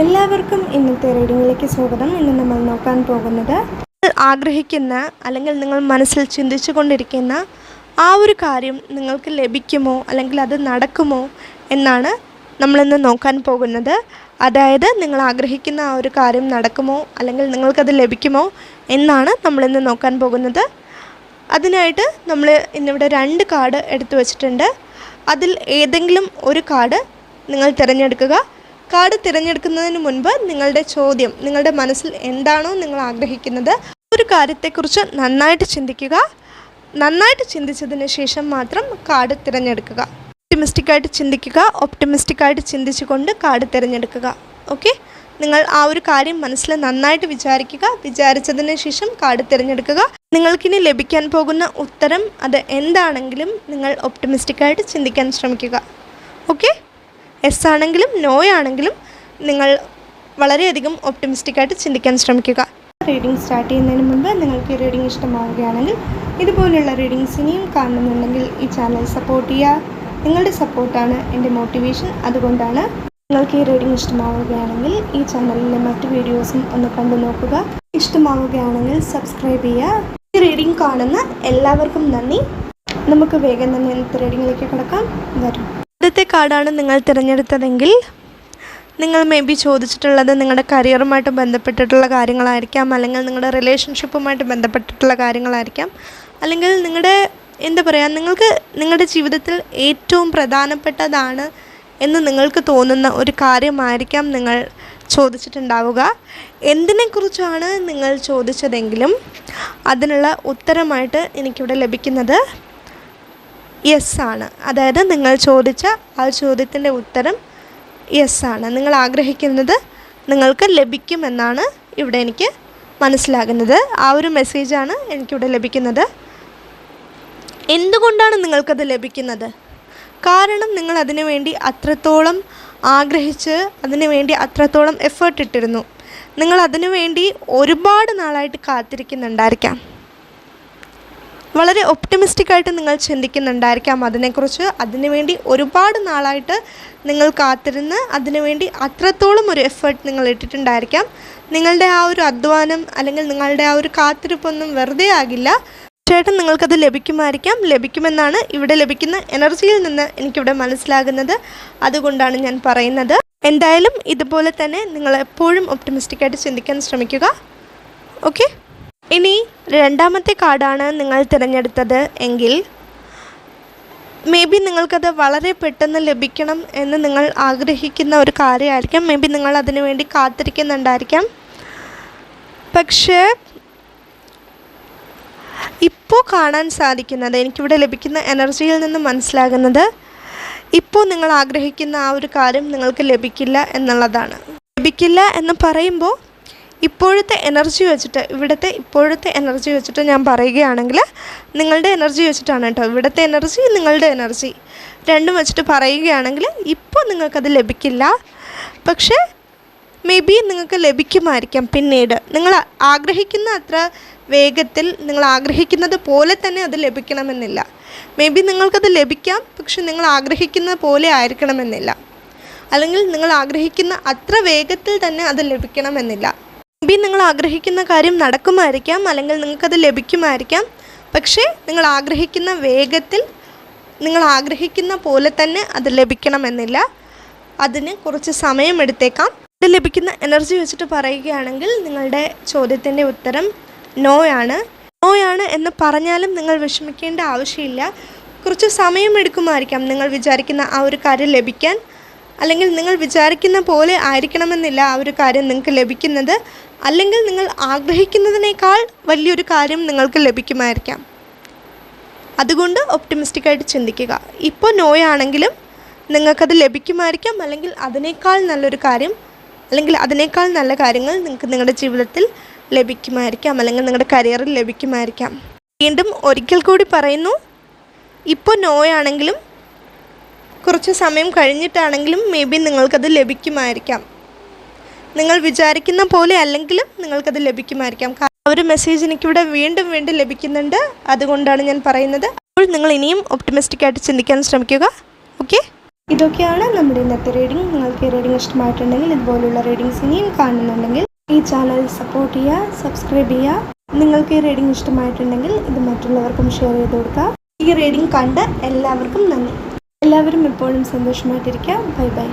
എല്ലാവർക്കും ഇന്നത്തെ റീഡിങ്ങിലേക്ക് സ്വാഗതം. ഇന്ന് നമ്മൾ നോക്കാൻ പോകുന്നത് ആഗ്രഹിക്കുന്ന അല്ലെങ്കിൽ നിങ്ങൾ മനസ്സിൽ ചിന്തിച്ചു കൊണ്ടിരിക്കുന്ന ആ ഒരു കാര്യം നിങ്ങൾക്ക് ലഭിക്കുമോ അല്ലെങ്കിൽ അത് നടക്കുമോ എന്നാണ് നമ്മളിന്ന് നോക്കാൻ പോകുന്നത്. അതായത് നിങ്ങൾ ആഗ്രഹിക്കുന്ന ആ ഒരു കാര്യം നടക്കുമോ അല്ലെങ്കിൽ നിങ്ങൾക്കത് ലഭിക്കുമോ എന്നാണ് നമ്മളിന്ന് നോക്കാൻ പോകുന്നത്. അതിനായിട്ട് നമ്മൾ ഇന്നിവിടെ രണ്ട് കാർഡ് എടുത്തു വച്ചിട്ടുണ്ട്. അതിൽ ഏതെങ്കിലും ഒരു കാർഡ് നിങ്ങൾ തിരഞ്ഞെടുക്കുക. കാർഡ് തിരഞ്ഞെടുക്കുന്നതിന് മുൻപ് നിങ്ങളുടെ ചോദ്യം നിങ്ങളുടെ മനസ്സിൽ എന്താണോ നിങ്ങൾ ആഗ്രഹിക്കുന്നത് ഒരു കാര്യത്തെക്കുറിച്ച് നന്നായിട്ട് ചിന്തിക്കുക. നന്നായിട്ട് ചിന്തിച്ചതിന് ശേഷം മാത്രം കാർഡ് തിരഞ്ഞെടുക്കുക. ഒപ്റ്റിമിസ്റ്റിക്കായിട്ട് ചിന്തിക്കുക ഒപ്റ്റിമിസ്റ്റിക്കായിട്ട് ചിന്തിച്ചുകൊണ്ട് കാർഡ് തിരഞ്ഞെടുക്കുക. ഓക്കെ? നിങ്ങൾ ആ ഒരു കാര്യം മനസ്സിൽ നന്നായിട്ട് വിചാരിക്കുക. വിചാരിച്ചതിന് ശേഷം കാർഡ് തിരഞ്ഞെടുക്കുക. നിങ്ങൾക്കിനി ലഭിക്കാൻ പോകുന്ന ഉത്തരം അത് എന്താണെങ്കിലും നിങ്ങൾ ഒപ്റ്റിമിസ്റ്റിക്കായിട്ട് ചിന്തിക്കാൻ ശ്രമിക്കുക. ഓക്കെ? എസ് ആണെങ്കിലും നോ ആണെങ്കിലും നിങ്ങൾ വളരെയധികം ഒപ്റ്റിമിസ്റ്റിക്കായിട്ട് ചിന്തിക്കാൻ ശ്രമിക്കുക. റീഡിംഗ് സ്റ്റാർട്ട് ചെയ്യുന്നതിന് മുമ്പ് നിങ്ങൾക്ക് ഈ റീഡിംഗ് ഇഷ്ടമാവുകയാണെങ്കിൽ ഇതുപോലുള്ള റീഡിങ്സ് ഇനിയും കാണുന്നുണ്ടെങ്കിൽ ഈ ചാനൽ സപ്പോർട്ട് ചെയ്യുക. നിങ്ങളുടെ സപ്പോർട്ടാണ് എന്റെ മോട്ടിവേഷൻ അതുകൊണ്ടാണ് നിങ്ങൾക്ക് ഈ റീഡിംഗ് ഇഷ്ടമാവുകയാണെങ്കിൽ ഈ ചാനലിലെ മറ്റു വീഡിയോസും ഒന്ന് കണ്ടു നോക്കുക. ഇഷ്ടമാവുകയാണെങ്കിൽ സബ്സ്ക്രൈബ് ചെയ്യുക. ഈ റീഡിംഗ് കാണുന്ന എല്ലാവർക്കും നന്ദി. നമുക്ക് വേഗം തന്നെ ഇന്നത്തെ റീഡിങ്ങിലേക്ക് കിടക്കാം. വരും. ആദ്യത്തെ കാർഡാണ് നിങ്ങൾ തിരഞ്ഞെടുത്തതെങ്കിൽ നിങ്ങൾ മേ ബി ചോദിച്ചിട്ടുള്ളത് നിങ്ങളുടെ കരിയറുമായിട്ട് ബന്ധപ്പെട്ടിട്ടുള്ള കാര്യങ്ങളായിരിക്കാം അല്ലെങ്കിൽ നിങ്ങളുടെ റിലേഷൻഷിപ്പുമായിട്ട് ബന്ധപ്പെട്ടിട്ടുള്ള കാര്യങ്ങളായിരിക്കാം. അല്ലെങ്കിൽ നിങ്ങളുടെ എന്താ പറയുക നിങ്ങൾക്ക് നിങ്ങളുടെ ജീവിതത്തിൽ ഏറ്റവും പ്രധാനപ്പെട്ടതാണ് എന്ന് നിങ്ങൾക്ക് തോന്നുന്ന ഒരു കാര്യമായിരിക്കാം നിങ്ങൾ ചോദിച്ചിട്ടുണ്ടാവുക. എന്തിനെക്കുറിച്ചാണ് നിങ്ങൾ ചോദിച്ചതെങ്കിലും അതിനുള്ള ഉത്തരമായിട്ട് എനിക്കിവിടെ ലഭിക്കുന്നത്. യെസ് ആണ്. അതായത് നിങ്ങൾ ചോദിച്ച ആ ചോദ്യത്തിന്റെ ഉത്തരം യെസ് ആണ്. നിങ്ങൾ ആഗ്രഹിക്കുന്നത് നിങ്ങൾക്ക് ലഭിക്കുമെന്നാണ് ഇവിടെ എനിക്ക് മനസ്സിലാകുന്നത്. ആ ഒരു മെസ്സേജാണ് എനിക്കിവിടെ ലഭിക്കുന്നത്. എന്തുകൊണ്ടാണ് നിങ്ങൾക്കത് ലഭിക്കുന്നത്? കാരണം നിങ്ങൾ അതിനു വേണ്ടി അത്രത്തോളം ആഗ്രഹിച്ച് അതിനു വേണ്ടി അത്രത്തോളം എഫേർട്ട് ഇട്ടിരുന്നു. നിങ്ങൾ അതിനു വേണ്ടി ഒരുപാട് നാളായിട്ട് കാത്തിരിക്കുന്നുണ്ടായിരിക്കാം. വളരെ ഒപ്റ്റമിസ്റ്റിക് ആയിട്ട് നിങ്ങൾ ചിന്തിക്കുന്നുണ്ടായിരിക്കാം അതിനെക്കുറിച്ച്. അതിനുവേണ്ടി ഒരുപാട് നാളായിട്ട് നിങ്ങൾ കാത്തിരുന്ന് അതിനുവേണ്ടി അത്രത്തോളം ഒരു എഫേർട്ട് നിങ്ങൾ ഇട്ടിട്ടുണ്ടായിരിക്കാം. നിങ്ങളുടെ ആ ഒരു അധ്വാനം അല്ലെങ്കിൽ നിങ്ങളുടെ ആ ഒരു കാത്തിരിപ്പൊന്നും വെറുതെ ആകില്ല. തീർച്ചയായിട്ടും നിങ്ങൾക്കത് ലഭിക്കുമായിരിക്കാം. ലഭിക്കുമെന്നാണ് ഇവിടെ ലഭിക്കുന്ന എനർജിയിൽ നിന്ന് എനിക്കിവിടെ മനസ്സിലാകുന്നത്. അതുകൊണ്ടാണ് ഞാൻ പറയുന്നത്. എന്തായാലും ഇതുപോലെ തന്നെ നിങ്ങൾ എപ്പോഴും ഒപ്റ്റമിസ്റ്റിക്കായിട്ട് ചിന്തിക്കാൻ ശ്രമിക്കുക. ഓക്കെ ഇനി രണ്ടാമത്തെ കാർഡാണ് നിങ്ങൾ തിരഞ്ഞെടുത്തത് എങ്കിൽ മേ ബി നിങ്ങൾക്കത് വളരെ പെട്ടെന്ന് ലഭിക്കണം എന്ന് നിങ്ങൾ ആഗ്രഹിക്കുന്ന ഒരു കാര്യമായിരിക്കാം. മേ ബി നിങ്ങൾ അതിനുവേണ്ടി കാത്തിരിക്കുന്നുണ്ടായിരിക്കാം. പക്ഷേ ഇപ്പോൾ കാണാൻ സാധിക്കുന്നത് എനിക്കിവിടെ ലഭിക്കുന്ന എനർജിയിൽ നിന്ന് മനസ്സിലാകുന്നത് ഇപ്പോൾ നിങ്ങൾ ആഗ്രഹിക്കുന്ന ആ ഒരു കാര്യം നിങ്ങൾക്ക് ലഭിക്കില്ല എന്നുള്ളതാണ്. ലഭിക്കില്ല എന്ന് പറയുമ്പോൾ ഇപ്പോഴത്തെ എനർജി വെച്ചിട്ട് ഇവിടുത്തെ ഇപ്പോഴത്തെ എനർജി വെച്ചിട്ട് ഞാൻ പറയുകയാണെങ്കിൽ നിങ്ങളുടെ എനർജി വെച്ചിട്ടാണ് കേട്ടോ. ഇവിടുത്തെ എനർജി നിങ്ങളുടെ എനർജി രണ്ടും വെച്ചിട്ട് പറയുകയാണെങ്കിൽ ഇപ്പോൾ നിങ്ങൾക്കത് ലഭിക്കില്ല. പക്ഷേ മേ ബി നിങ്ങൾക്ക് ലഭിക്കുമായിരിക്കാം പിന്നീട്. നിങ്ങൾ ആഗ്രഹിക്കുന്ന അത്ര വേഗത്തിൽ നിങ്ങൾ ആഗ്രഹിക്കുന്നത് പോലെ തന്നെ അത് ലഭിക്കണമെന്നില്ല. മേ ബി നിങ്ങൾക്കത് ലഭിക്കാം പക്ഷെ നിങ്ങൾ ആഗ്രഹിക്കുന്ന പോലെ ആയിരിക്കണമെന്നില്ല. അല്ലെങ്കിൽ നിങ്ങൾ ആഗ്രഹിക്കുന്ന അത്ര വേഗത്തിൽ തന്നെ അത് ലഭിക്കണമെന്നില്ല. ബി നിങ്ങൾ ആഗ്രഹിക്കുന്ന കാര്യം നടക്കുമായിരിക്കാം അല്ലെങ്കിൽ നിങ്ങൾക്കത് ലഭിക്കുമായിരിക്കാം. പക്ഷേ നിങ്ങൾ ആഗ്രഹിക്കുന്ന വേഗത്തിൽ നിങ്ങൾ ആഗ്രഹിക്കുന്ന പോലെ തന്നെ അത് ലഭിക്കണമെന്നില്ല. അതിന് കുറച്ച് സമയമെടുത്തേക്കാം. ഇത് ലഭിക്കുന്ന എനർജി വെച്ചിട്ട് പറയുകയാണെങ്കിൽ നിങ്ങളുടെ ചോദ്യത്തിന്റെ ഉത്തരം നോയാണ് നോയാണ് എന്ന് പറഞ്ഞാലും നിങ്ങൾ വിഷമിക്കേണ്ട ആവശ്യമില്ല. കുറച്ച് സമയമെടുക്കുമായിരിക്കാം നിങ്ങൾ വിചാരിക്കുന്ന ആ ഒരു കാര്യം ലഭിക്കാൻ. അല്ലെങ്കിൽ നിങ്ങൾ വിചാരിക്കുന്ന പോലെ ആയിരിക്കണമെന്നില്ല ആ ഒരു കാര്യം നിങ്ങൾക്ക് ലഭിക്കുന്നത്. അല്ലെങ്കിൽ നിങ്ങൾ ആഗ്രഹിക്കുന്നതിനേക്കാൾ വലിയൊരു കാര്യം നിങ്ങൾക്ക് ലഭിക്കുമായിരിക്കാം. അതുകൊണ്ട് ഒപ്റ്റിമിസ്റ്റിക്കായിട്ട് ചിന്തിക്കുക. ഇപ്പോൾ നോയാണെങ്കിലും നിങ്ങൾക്കത് ലഭിക്കുമായിരിക്കാം. അല്ലെങ്കിൽ അതിനേക്കാൾ നല്ലൊരു കാര്യം അല്ലെങ്കിൽ അതിനേക്കാൾ നല്ല കാര്യങ്ങൾ നിങ്ങൾക്ക് നിങ്ങളുടെ ജീവിതത്തിൽ ലഭിക്കുമായിരിക്കാം. അല്ലെങ്കിൽ നിങ്ങളുടെ കരിയറിൽ ലഭിക്കുമായിരിക്കാം. വീണ്ടും ഒരിക്കൽ കൂടി പറയുന്നു. ഇപ്പോൾ നോയാണെങ്കിലും കുറച്ച് സമയം കഴിഞ്ഞിട്ടാണെങ്കിലും മേ ബി നിങ്ങൾക്കത് ലഭിക്കുമായിരിക്കാം. നിങ്ങൾ വിചാരിക്കുന്ന പോലെ അല്ലെങ്കിലും നിങ്ങൾക്കത് ലഭിക്കുമായിരിക്കാം. കാരണം ഒരു മെസ്സേജ് എനിക്കിവിടെ വീണ്ടും വീണ്ടും ലഭിക്കുന്നുണ്ട്. അതുകൊണ്ടാണ് ഞാൻ പറയുന്നത്. അപ്പോൾ നിങ്ങൾ ഇനിയും ഒപ്റ്റിമിസ്റ്റിക് ആയിട്ട് ചിന്തിക്കാൻ ശ്രമിക്കുക. ഓക്കെ ഇതൊക്കെയാണ് നമ്മുടെ ഇന്നത്തെ റീഡിംഗ് നിങ്ങൾക്ക് ഈ റീഡിംഗ് ഇഷ്ടമായിട്ടുണ്ടെങ്കിൽ ഇതുപോലുള്ള റീഡിങ്സ് ഇനിയും കാണുന്നുണ്ടെങ്കിൽ ഈ ചാനൽ സപ്പോർട്ട് ചെയ്യുക സബ്സ്ക്രൈബ് ചെയ്യുക. നിങ്ങൾക്ക് ഈ റീഡിംഗ് ഇഷ്ടമായിട്ടുണ്ടെങ്കിൽ ഇത് മറ്റുള്ളവർക്കും ഷെയർ ചെയ്ത് കൊടുക്കുക. ഈ റീഡിംഗ് കണ്ട എല്ലാവർക്കും നന്ദി. എല്ലാവരും എപ്പോഴും സന്തോഷമായിട്ടിരിക്കുക ബൈ ബൈ.